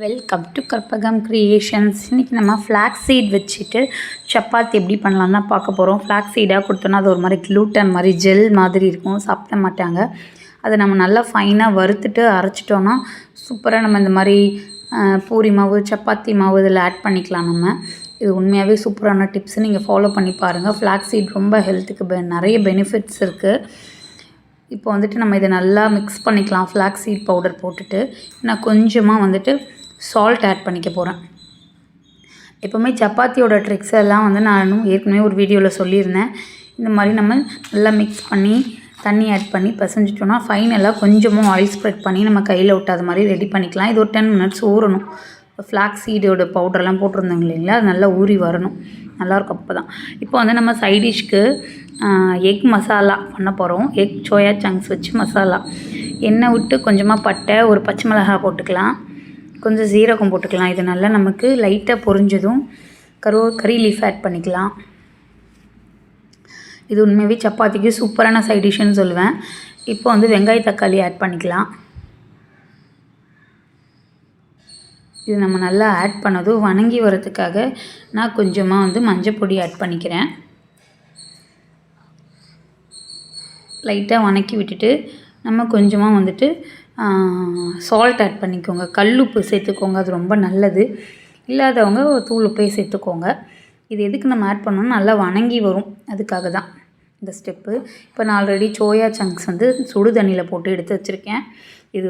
Welcome to Karpagam creations இன்றைக்கி நம்ம flax seed வச்சுட்டு சப்பாத்தி எப்படி பண்ணலாம் தான் பார்க்க போகிறோம் ஃப்ளாக்ஸ் சீடாக கொடுத்தோன்னா அது ஒரு மாதிரி க்ளூட்டன் மாதிரி ஜெல் மாதிரி இருக்கும். சாப்பிட மாட்டாங்க. அதை நம்ம நல்லா ஃபைனாக வறுத்துட்டு அரைச்சிட்டோன்னா சூப்பராக நம்ம இந்த மாதிரி பூரி மாவு சப்பாத்தி மாவு இதில் ஆட் பண்ணிக்கலாம் நம்ம. இது உண்மையாகவே சூப்பரான டிப்ஸ் நீங்கள் ஃபாலோ பண்ணி பாருங்கள் ஃப்ளாக்ஸ் சீட் ரொம்ப ஹெல்த்துக்கு பெ நிறைய பெனிஃபிட்ஸ் இருக்குது இப்போ வந்துட்டு நம்ம இதை நல்லா மிக்ஸ் பண்ணிக்கலாம். ஃப்ளாக்ஸ் சீட் பவுடர் போட்டுட்டு நான் கொஞ்சமாக வந்துட்டு சால்ட் ஆட் பண்ணிக்க போகிறேன் எப்போவுமே சப்பாத்தியோட ட்ரிக்ஸ் எல்லாம் வந்து நான் ஏற்கனவே ஒரு வீடியோவில் சொல்லியிருந்தேன். இந்த மாதிரி நம்ம நல்லா மிக்ஸ் பண்ணி தண்ணி ஆட் பண்ணி பசஞ்சிட்டோன்னா ஃபைனலாக கொஞ்சமாக ஆயில் ஸ்ப்ரெட் பண்ணி நம்ம கையில் விட்டாத மாதிரி ரெடி பண்ணிக்கலாம். இது ஒரு டென் மினிட்ஸ் ஊறணும். ஃப்ளாக்ஸ் சீடோட பவுடர்லாம் போட்டிருந்தாங்க இல்லைங்களா? அது நல்லா ஊறி வரணும். நல்லாயிருக்கும் அப்போ தான் இப்போ வந்து நம்ம சைடிஷ்க்கு எக் மசாலா பண்ண போகிறோம் எக் சோயா சங்க்ஸ் வச்சு மசாலா எண்ணெய் விட்டு கொஞ்சமாக பட்டை ஒரு பச்சை மிளகாய் போட்டுக்கலாம். கொஞ்சம் சீரகம் போட்டுக்கலாம். இது நல்லா நமக்கு லைட்டாக பொரிஞ்சதும் கருவ கறி லீஃப் ஆட் பண்ணிக்கலாம். இது உண்மையாகவே சப்பாத்திக்கு சூப்பரான சைட் டிஷ்ஷுன்னு சொல்லுவேன். இப்போ வந்து வெங்காய தக்காளி ஆட் பண்ணிக்கலாம். இது நம்ம நல்லா ஆட் பண்ணதும் வணங்கி வரதுக்காக நான் கொஞ்சமாக வந்து மஞ்சள் பொடி ஆட் பண்ணிக்கிறேன். லைட்டாக வணக்கி விட்டுட்டு நம்ம கொஞ்சமாக வந்துட்டு சால்ட் ஆட் பண்ணிக்கோங்க. கல்லுப்பு சேர்த்துக்கோங்க. அது ரொம்ப நல்லது. இல்லாதவங்க தூள் உப்பே சேர்த்துக்கோங்க. இது எதுக்கு நம்ம ஆட் பண்ணோம்னா நல்லா வணங்கி வரும். அதுக்காக தான் இந்த ஸ்டெப்பு இப்போ நான் ஆல்ரெடி சோயா சங்க்ஸ் வந்து சுடு தண்ணியில் போட்டு எடுத்து வச்சுருக்கேன். இது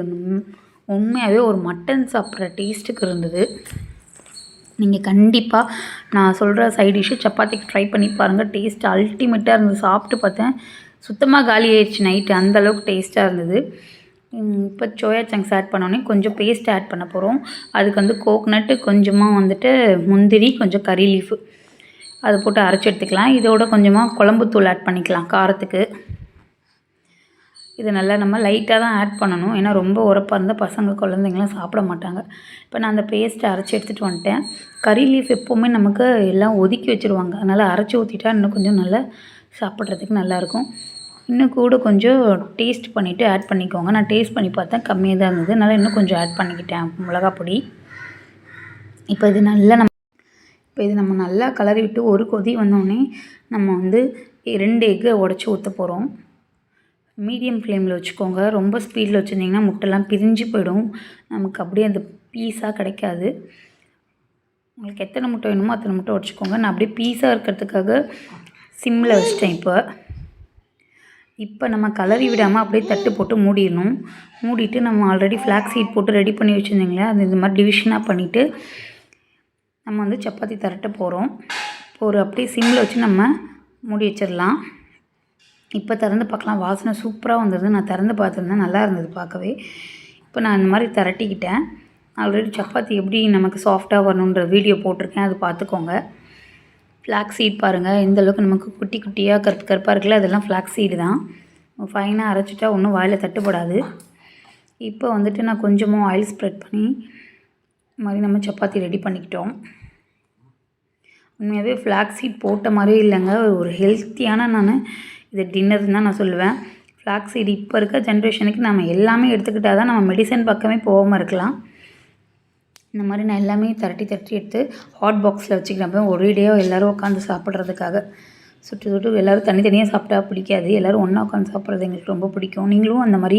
உண்மையாகவே ஒரு மட்டன் சாப்பிட்ற டேஸ்ட்டுக்கு இருந்தது. நீங்கள் கண்டிப்பாக நான் சொல்கிற சைட் டிஷ்ஷு சப்பாத்திக்கு ட்ரை பண்ணி பாருங்கள் டேஸ்ட் அல்டிமேட்டாக இருந்தது சாப்பிட்டு பார்த்தேன். சுத்தமாக காலி ஆயிடுச்சு நைட்டு அந்தளவுக்கு டேஸ்ட்டாக இருந்தது. இப்போ சோயா சங்க்ஸ் ஆட் பண்ணோன்னே கொஞ்சம் பேஸ்ட் ஆட் பண்ண போகிறோம் அதுக்கு வந்து கோக்னட்டு கொஞ்சமாக வந்துட்டு முந்திரி கொஞ்சம் கறி லீஃபு அதை போட்டு அரைச்சி எடுத்துக்கலாம். இதோட கொஞ்சமாக குழம்புத்தூள் ஆட் பண்ணிக்கலாம் காரத்துக்கு. இது நல்லா நம்ம லைட்டாக தான் ஆட் பண்ணணும். ஏன்னா ரொம்ப உரப்பாக இருந்தால் பசங்க குழந்தைங்களாம் சாப்பிட மாட்டாங்க. இப்போ நான் அந்த பேஸ்ட்டை அரைச்சி எடுத்துகிட்டு வந்துட்டேன். கறி லீஃப் எப்போவுமே நமக்கு எல்லாம் ஒதுக்கி வச்சுருவாங்க. அதனால் அரைச்சி ஊற்றிட்டா இன்னும் கொஞ்சம் நல்லா சாப்பிட்றதுக்கு நல்லாயிருக்கும் இன்னும் கூட கொஞ்சம் டேஸ்ட் பண்ணிவிட்டு ஆட் பண்ணிக்கோங்க. நான் டேஸ்ட் பண்ணி பார்த்தேன் கம்மியாக தான் இருந்தது. அதனால் இன்னும் கொஞ்சம் ஆட் பண்ணிக்கிட்டேன் மிளகா பொடி. இப்போ இது நல்லா நம்ம இப்போ இது நம்ம நல்லா கலரி விட்டு ஒரு கொதி வந்தோடனே நம்ம வந்து ரெண்டு எக்கை உடச்சி ஊற்ற போகிறோம் மீடியம் ஃப்ளேமில் வச்சுக்கோங்க. ரொம்ப ஸ்பீடில் வச்சுருந்திங்கன்னா முட்டைலாம் பிரிஞ்சு போயிடும். நமக்கு அப்படியே அந்த பீஸாக கிடைக்காது. உங்களுக்கு எத்தனை முட்டை வேணுமோ அத்தனை முட்டை உடச்சிக்கோங்க. நான் அப்படியே பீஸாக இருக்கிறதுக்காக சிம்மில் வச்சிட்டேன் இப்போ. இப்போ நம்ம கலரி விடாமல் அப்படியே தட்டு போட்டு மூடிடணும். மூடிட்டு நம்ம ஆல்ரெடி ஃப்ளாக் சீட் போட்டு ரெடி பண்ணி வச்சுருந்தீங்களே அது இந்த மாதிரி டிவிஷனாக பண்ணிவிட்டு நம்ம வந்து சப்பாத்தி தரட்ட போகிறோம் இப்போ ஒரு அப்படியே சிம்மில் வச்சு நம்ம மூடி வச்சிடலாம். இப்போ திறந்து பார்க்கலாம். வாசனை சூப்பராக வந்தது. நான் திறந்து பார்த்துருந்தேன். நல்லா இருந்தது பார்க்கவே. இப்போ நான் இந்த மாதிரி திரட்டிக்கிட்டேன். ஆல்ரெடி சப்பாத்தி எப்படி நமக்கு சாஃப்டாக வரணுன்ற வீடியோ போட்டிருக்கேன். அது பார்த்துக்கோங்க. ஃப்ளாக் சீட் பாருங்கள் இந்த அளவுக்கு நமக்கு குட்டி குட்டியாக கருப்பு கருப்பாக இருக்குல்ல அதெல்லாம் ஃப்ளாக் சீடு தான். ஃபைனாக அரைச்சிட்டா ஒன்றும் வாயில் தட்டுப்படாது. இப்போ வந்துட்டு நான் கொஞ்சமாக ஆயில் ஸ்ப்ரெட் பண்ணி இது மாதிரி நம்ம சப்பாத்தி ரெடி பண்ணிக்கிட்டோம். உண்மையாகவே ஃப்ளாக் சீட் போட்ட மாதிரியே இல்லைங்க. ஒரு ஹெல்த்தியான நான் இது டின்னர் தான் நான் சொல்லுவேன். ஃப்ளாக் சீட் இப்போ இருக்க ஜென்ரேஷனுக்கு நம்ம எல்லாமே எடுத்துக்கிட்டால் தான் நம்ம மெடிசன் பக்கமே போகாமல் இருக்கலாம். இந்த மாதிரி நான் எல்லாமே திரட்டி திரட்டி எடுத்து ஹாட் பாக்ஸில் வச்சுக்கிறேன். ஒரேடியாக எல்லோரும் உட்காந்து சாப்பிட்றதுக்காக. சுட்டு சுட்டு எல்லோரும் தனித்தனியாக சாப்பிட்டா பிடிக்காது. எல்லோரும் ஒன்றா உட்காந்து சாப்பிட்றது எங்களுக்கு ரொம்ப பிடிக்கும். நீங்களும் அந்த மாதிரி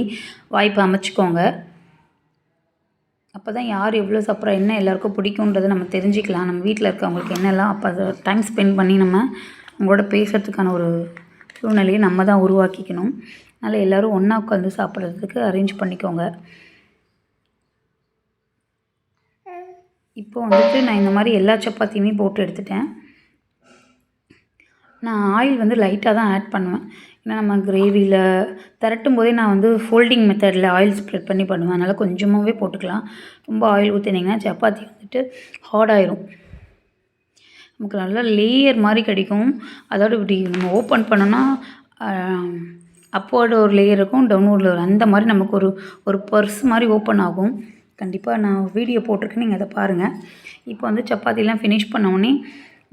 வாய்ப்பு அமைச்சிக்கோங்க. அப்போ தான் யார் எவ்வளோ சாப்பிட்றா என்ன எல்லாருக்கும் பிடிக்குன்றதை நம்ம தெரிஞ்சுக்கலாம். நம்ம வீட்டில் இருக்கவங்களுக்கு என்னெல்லாம் அப்போ அதை டைம் ஸ்பெண்ட் பண்ணி நம்ம அவங்களோட பேசுகிறதுக்கான ஒரு சூழ்நிலையை நம்ம தான் உருவாக்கிக்கணும். அதனால் எல்லோரும் ஒன்றா உட்காந்து சாப்பிட்றதுக்கு அரேஞ்ச் பண்ணிக்கோங்க. இப்போ வந்துட்டு நான் இந்த மாதிரி எல்லா சப்பாத்தியுமே போட்டு எடுத்துட்டேன். நான் ஆயில் வந்து லைட்டாக தான் ஆட் பண்ணுவேன். ஏன்னா நம்ம கிரேவியில் திரட்டும் போதே நான் வந்து ஃபோல்டிங் மெத்தடில் ஆயில் ஸ்ப்ரெட் பண்ணி பண்ணுவேன். அதனால் கொஞ்சமாகவே போட்டுக்கலாம். ரொம்ப ஆயில் ஊற்றினீங்கன்னா சப்பாத்தி வந்துட்டு ஹார்ட் ஆயிரும். நமக்கு நல்லா லேயர் மாதிரி கிடைக்கும். அதோட இப்படி நம்ம ஓப்பன் பண்ணோன்னா அப்போர்டு ஒரு லேயர் இருக்கும் டவுன்வோர்டில் ஒரு அந்த மாதிரி நமக்கு ஒரு ஒரு பர்ஸ் மாதிரி ஓப்பன் ஆகும். கண்டிப்பாக நான் வீடியோ போட்டிருக்கேன். நீங்கள் அதை பாருங்கள் இப்போ வந்து சப்பாத்திலாம் ஃபினிஷ் பண்ண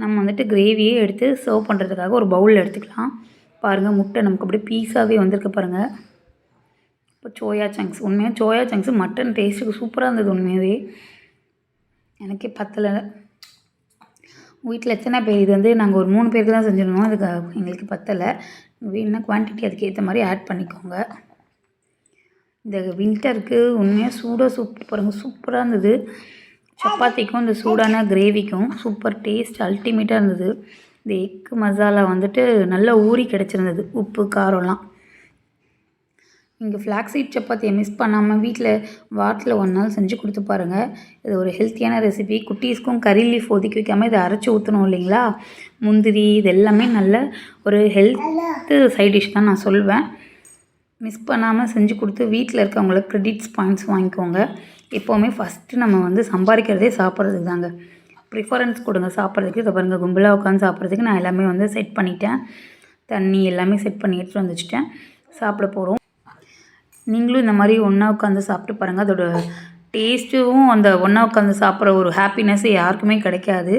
நம்ம வந்துட்டு கிரேவியே எடுத்து சர்வ் பண்ணுறதுக்காக ஒரு பவுலில் எடுத்துக்கலாம். பாருங்கள் முட்டை நமக்கு அப்படியே பீஸாகவே வந்திருக்கு பாருங்கள் இப்போ சோயா சங்க்ஸ் உண்மையாக சோயா சங்க்ஸ் மட்டன் டேஸ்ட்டுக்கு சூப்பராக இருந்தது உண்மையாகவே எனக்கே பத்தலை. வீட்டில் எத்தனை பேர்? இது வந்து நாங்கள் ஒரு மூணு பேருக்கு தான் செஞ்சிருந்தோம். அதுக்கு எங்களுக்கு பத்தலை. வேணும்னா குவான்டிட்டி அதுக்கு ஏற்ற மாதிரி ஆட் பண்ணிக்கோங்க. இந்த வின்டருக்கு உண்மையாக சூடாக சூப்பர் பாருங்கள் சூப்பராக இருந்தது. சப்பாத்திக்கும் இந்த சூடான கிரேவிக்கும் சூப்பர் டேஸ்ட் அல்டிமேட்டாக இருந்தது. இந்த எக்கு மசாலா வந்துட்டு நல்லா ஊறி கிடச்சிருந்தது உப்பு காரம்லாம். இங்கே ஃப்ளாக்ஸீட் சப்பாத்தியை மிஸ் பண்ணாமல் வீட்டில் வாரத்தில் ஒன் நாள் செஞ்சு கொடுத்து பாருங்கள் இது ஒரு ஹெல்த்தியான ரெசிபி குட்டீஸ்க்கும் கறி லீஃப் ஒதுக்கி வைக்காமல் இதை அரைச்சி ஊற்றணும் இல்லைங்களா? முந்திரி இது எல்லாமே நல்ல ஒரு ஹெல்த்து சைட் டிஷ் தான் நான் சொல்வேன். மிஸ் பண்ணாமல் செஞ்சு கொடுத்து வீட்டில் இருக்கவங்களுக்கு க்ரெடிட்ஸ் பாயிண்ட்ஸ் வாங்கிக்கோங்க. எப்போவுமே ஃபஸ்ட்டு நம்ம வந்து சம்பாதிக்கிறதே சாப்பிட்றதுக்கு தாங்க. ப்ரிஃபரன்ஸ் கொடுங்க சாப்பிட்றதுக்கு. இதை பாருங்கள் கும்பலாக உட்காந்து சாப்பிட்றதுக்கு நான் எல்லாமே வந்து செட் பண்ணிட்டேன். தண்ணி எல்லாமே செட் பண்ணி எடுத்துகிட்டு வந்து வச்சுட்டேன் சாப்பிட போகிறோம் நீங்களும் இந்த மாதிரி ஒன்றா உட்காந்து சாப்பிட்டு பாருங்கள் அதோட டேஸ்ட்டும் அந்த ஒன்றா உட்காந்து சாப்பிட்ற ஒரு ஹாப்பினஸ் யாருக்குமே கிடைக்காது.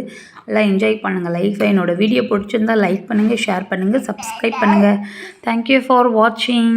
எல்லாம் என்ஜாய் பண்ணுங்கள் லைஃப்பை என்னோடய வீடியோ பிடிச்சிருந்தா லைக் பண்ணுங்கள் ஷேர் பண்ணுங்கள் சப்ஸ்கிரைப் பண்ணுங்கள் தேங்க்யூ ஃபார் வாட்சிங்